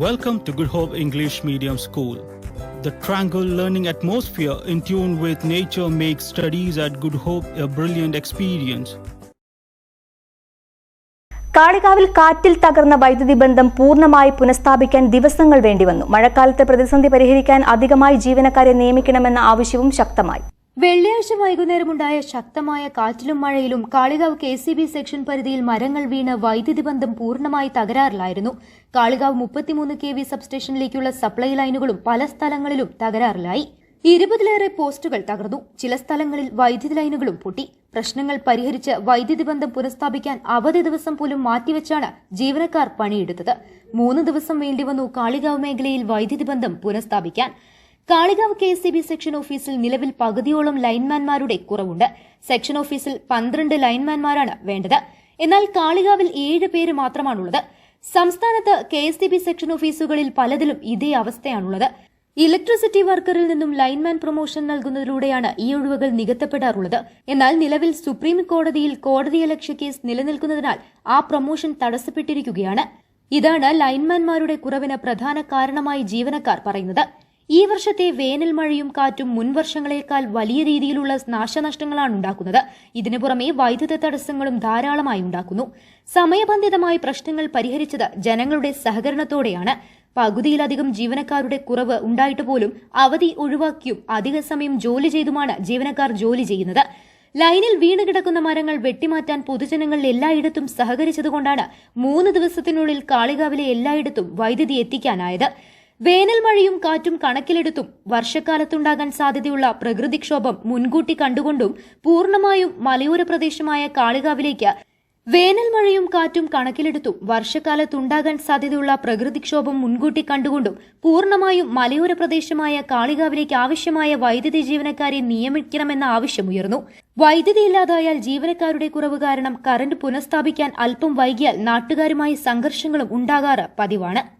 Welcome to Good Hope English Medium School. The tranquil learning atmosphere in tune with nature makes studies at Good Hope a brilliant experience. കാളികാവിൽ കാറ്റിൽ തകർന്ന വൈദ്യുതി ബന്ധം പൂർണമായി പുനഃസ്ഥാപിക്കാൻ ദിവസങ്ങൾ വേണ്ടിവന്നു മഴക്കാലത്തെ പ്രതിസന്ധി പരിഹരിക്കാൻ അധികമായി ജീവനക്കാരെ നിയമിക്കണമെന്ന ആവശ്യവും ശക്തമായി വെള്ളിയാഴ്ച വൈകുന്നേരമുണ്ടായ ശക്തമായ കാറ്റിലും മഴയിലും Kalikavu K C B section പരിധിയിൽ മരങ്ങൾ വീണ് വൈദ്യുതി ബന്ധം പൂർണമായി തകരാറിലായിരുന്നു. കാളികാവ് മുപ്പത്തിമൂന്ന് കെ വി സബ്സ്റ്റേഷനിലേക്കുള്ള സപ്ലൈ ലൈനുകളും പല സ്ഥലങ്ങളിലും തകരാറിലായി. ഇരുപതിലേറെ പോസ്റ്റുകൾ തകർന്നു. ചില സ്ഥലങ്ങളിൽ വൈദ്യുതി ലൈനുകളും പൊട്ടി. പ്രശ്നങ്ങൾ പരിഹരിച്ച് വൈദ്യുതി ബന്ധം പുനഃസ്ഥാപിക്കാൻ അവധി ദിവസം പോലും മാറ്റിവെച്ചാണ് ജീവനക്കാർ പണിയെടുത്തത്. മൂന്ന് ദിവസം വേണ്ടിവന്നു കാളികാവ് മേഖലയിൽ വൈദ്യുതി ബന്ധം പുനഃസ്ഥാപിക്കാൻ. Kalikavu K S B section ഓഫീസിൽ നിലവിൽ പകുതിയോളം ലൈൻമാൻമാരുടെ കുറവുണ്ട്. സെക്ഷൻ ഓഫീസിൽ പന്ത്രണ്ട് ലൈൻമാൻമാരാണ് വേണ്ടത്. എന്നാൽ കാളികാവിൽ ഏഴ് പേര് മാത്രമാണുള്ളത്. സംസ്ഥാനത്ത് കെ എസ് ബി സെക്ഷൻ ഓഫീസുകളിൽ പലതിലും ഇതേ അവസ്ഥയാണുള്ളത്. ഇലക്ട്രിസിറ്റി വർക്കറിൽ നിന്നും ലൈൻമാൻ പ്രൊമോഷൻ നൽകുന്നതിലൂടെയാണ് ഈ ഒഴിവുകൾ നികത്തപ്പെടാറുള്ളത്. എന്നാൽ നിലവിൽ സുപ്രീം കോടതിയിൽ കോടതിയലക്ഷ്യ കേസ് നിലനിൽക്കുന്നതിനാൽ ആ പ്രൊമോഷൻ തടസ്സപ്പെട്ടിരിക്കുകയാണ്. ഇതാണ് ലൈൻമാൻമാരുടെ കുറവിന് പ്രധാന കാരണമായി ജീവനക്കാർ പറയുന്നത്. ഈ വർഷത്തെ വേനൽ മഴയും കാറ്റും മുൻവർഷങ്ങളേക്കാൾ വലിയ രീതിയിലുള്ള നാശനഷ്ടങ്ങളാണ് ഉണ്ടാക്കുന്നത്. ഇതിനു പുറമെ വൈദ്യുത തടസ്സങ്ങളും ധാരാളമായി ഉണ്ടാക്കുന്നു. സമയബന്ധിതമായി പ്രശ്നങ്ങൾ പരിഹരിച്ചത് ജനങ്ങളുടെ സഹകരണത്തോടെയാണ്. പകുതിയിലധികം ജീവനക്കാരുടെ കുറവ് ഉണ്ടായിട്ട് പോലും അവധി ഒഴിവാക്കിയും അധിക സമയം ജോലി ചെയ്തുമാണ് ജീവനക്കാർ ജോലി ചെയ്യുന്നത്. ലൈനിൽ വീണ് കിടക്കുന്ന മരങ്ങൾ വെട്ടിമാറ്റാൻ പൊതുജനങ്ങൾ എല്ലായിടത്തും സഹകരിച്ചതുകൊണ്ടാണ് മൂന്ന് ദിവസത്തിനുള്ളിൽ കാളികാവിലെ എല്ലായിടത്തും വൈദ്യുതി എത്തിക്കാനായത്. വേനൽ മഴയും കാറ്റും കണക്കിലെടുത്തും വർഷക്കാലത്തുണ്ടാകാൻ സാധ്യതയുള്ള പ്രകൃതിക്ഷോഭം മുൻകൂട്ടി കണ്ടുകൊണ്ടും പൂർണമായും മലയോര പ്രദേശമായ കാളികാവിലേക്ക് വേനൽ മഴയും കാറ്റും കണക്കിലെടുത്തും വർഷക്കാലത്തുണ്ടാകാൻ സാധ്യതയുള്ള പ്രകൃതിക്ഷോഭം മുൻകൂട്ടി കണ്ടുകൊണ്ടും പൂർണമായും മലയോര പ്രദേശമായ കാളികാവിലേക്ക് ആവശ്യമായ വൈദ്യുതി ജീവനക്കാരെ നിയമിക്കണമെന്ന ആവശ്യമുയർന്നു വൈദ്യുതി ഇല്ലാതായാൽ ജീവനക്കാരുടെ കുറവ് കാരണം കറന്റ് പുനഃസ്ഥാപിക്കാൻ അല്പം വൈകിയാൽ നാട്ടുകാരുമായി സംഘർഷങ്ങളും ഉണ്ടാകാറ് പതിവാണ്.